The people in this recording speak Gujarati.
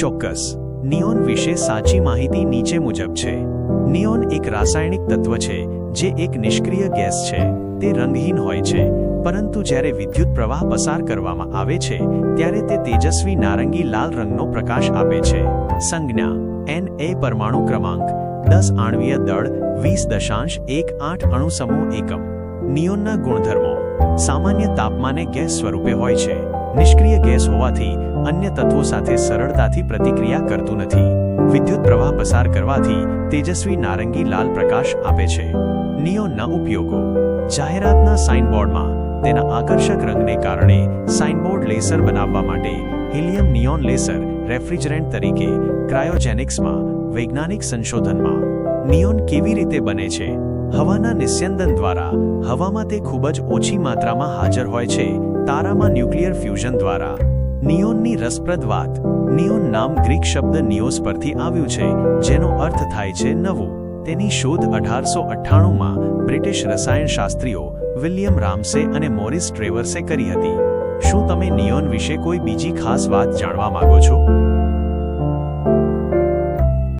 ચોક્કસ. નિયોન વિશે સાચી માહિતી નીચે મુજબ છે. નિયોન એક રાસાયણિક તત્વ છે, જે એક નિષ્ક્રિય ગેસ છે. તે રંગહીન હોય છે, પરંતુ જ્યારે વિદ્યુત પ્રવાહ પસાર કરવામાં આવે છે, ત્યારે તે તેજસ્વી નારંગી લાલ રંગનો પ્રકાશ આપે છે. સંજ્ઞા એન એ પરમાણુ ક્રમાંક, દસ આણવીય દળ, વીસ દશાંશ, એક આઠ અણુસમૂહ એકમ. નિયોનના ગુણધર્મો. સામાન્ય તાપમાને ગેસ સ્વરૂપે હોય છે. નિષ્ક્રિય ગેસ હોવાથી અન્ય તત્વો સાથે સરળતાથી પ્રતિક્રિયા કરતું નથી. વિદ્યુત પ્રવાહ પસાર કરવાથી તેજસ્વી નારંગી લાલ પ્રકાશ આપે છે. નિયોનના ઉપયોગો. જાહેરાતના સાઇનબોર્ડમાં તેના આકર્ષક રંગને કારણે સાઇનબોર્ડ લેસર બનાવવા માટે હિલિયમ નિયોન લેસર રેફ્રિજરેન્ટ તરીકે ક્રાયોજેનિક્સમાં વૈજ્ઞાનિક સંશોધનમાં. નિયોન કેવી રીતે બને છે? હવાના નિસ્યંદન દ્વારા હવામાં તે ખૂબ જ ઓછી માત્રામાં હાજર હોય છે. તારામાં ન્યુક્લિયર ફ્યુઝન દ્વારા નિયોનની રસપ્રદ વાત, નિયોન નામ ગ્રીક શબ્દ નિયોસ પરથી આવ્યું છે, જેનો અર્થ થાય છે નવું. તેની શોધ અઢારસો અઠ્ઠાણુંમાં બ્રિટિશ રસાયણશાસ્ત્રીઓ વિલિયમ રામસે અને મોરિસ ટ્રેવર્સે કરી હતી. શું તમે નિયોન વિશે કોઈ બીજી ખાસ વાત જાણવા માંગો છો?